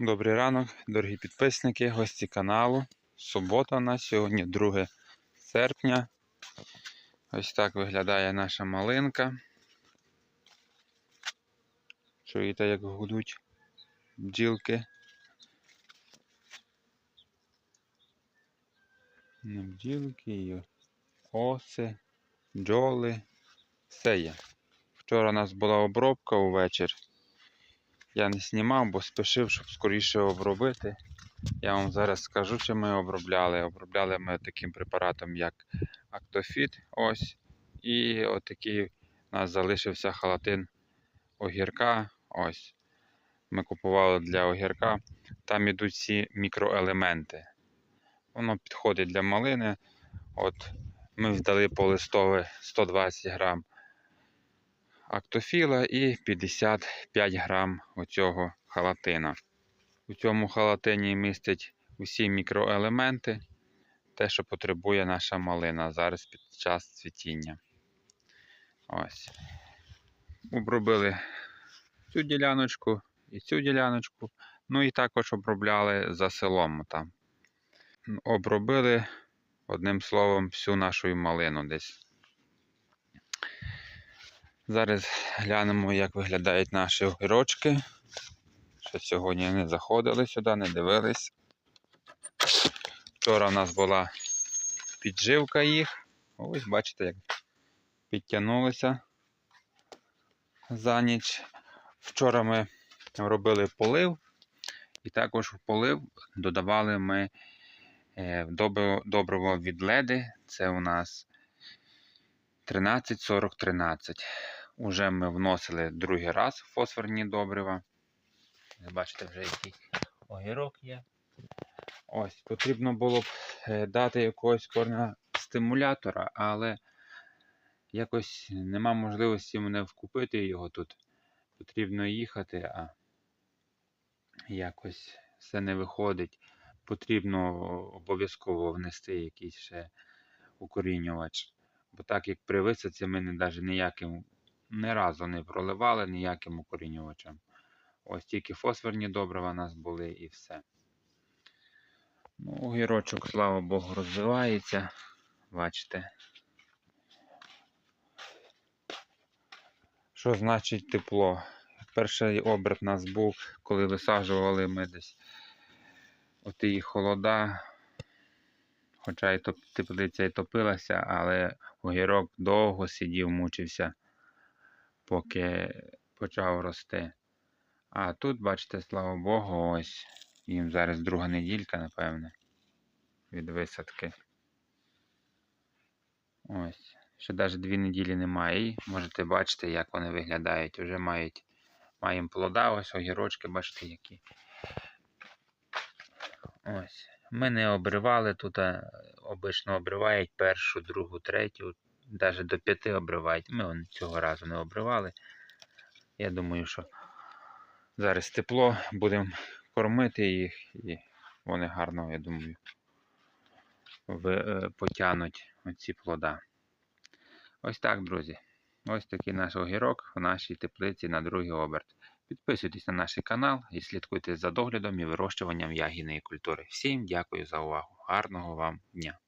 Добрий ранок, дорогі підписники, гості каналу. Субота у нас сьогодні 2 серпня. Ось так виглядає наша малинка. Чуєте, як гудуть бджілки. Не бджілки оси, бджоли. Все є. Вчора у нас була обробка увечір. Я не знімав, бо спішив, щоб скоріше обробити. Я вам зараз скажу, чи ми обробляли. Обробляли ми таким препаратом, як Актофіт. Ось. І отакий у нас залишився халатин огірка. Ось. Ми купували для огірка. Там ідуть всі мікроелементи. Воно підходить для малини. От ми вдали по листове 120 грам актофіла і 55 грам оцього халатина. У цьому халатині містять усі мікроелементи, те, що потребує наша малина зараз під час цвітіння. Ось. Обробили цю діляночку і цю діляночку. Ну і також обробляли за селом там. Обробили, одним словом, всю нашу малину десь. Зараз глянемо, як виглядають наші огірочки. Ще сьогодні не заходили сюди, не дивились. Вчора в нас була підживка їх. Ось бачите, як підтягнулися за ніч. Вчора ми робили полив, і також в полив додавали ми е, добриво від. Це у нас 13-40-13. Уже ми вносили другий раз фосфорні добрива. Бачите, вже який огірок є. Ось, потрібно було б е, дати якогось корня стимулятора, але якось нема можливості мене вкупити його тут. Потрібно їхати, а якось все не виходить. Потрібно обов'язково внести якийсь ще укорінювач. Бо так як при висадці ми навіть ніяким ні разу не проливали ніяким укорінювачем. Ось тільки фосфорні добрива у нас були і все. Ну, Огірочок, слава Богу, розвивається. Бачите. Що значить тепло? Перший оберт у нас був, коли висаджували ми десь оті холода. Хоча і теплиця і топилася, але огірок довго сидів, мучився, поки почав рости. А тут, бачите, слава Богу, ось їм зараз друга неділька, напевне, від висадки. Ось. Ще навіть дві неділі немає. І можете бачити, як вони виглядають. Вже мають маємо плода, ось огірочки, бачите, які. Ось. Ми не обривали тут, обично обривають першу, другу, третю, навіть до п'яти обривають. Ми он цього разу не обривали. Я думаю, що зараз тепло, будемо кормити їх і вони гарно, я думаю, е, потягнуть оці плода. Ось так, друзі. Ось такий наш огірок в нашій теплиці на другий оберт. Підписуйтесь на наш канал і слідкуйте за доглядом і вирощуванням ягідної культури. Всім дякую за увагу. Гарного вам дня!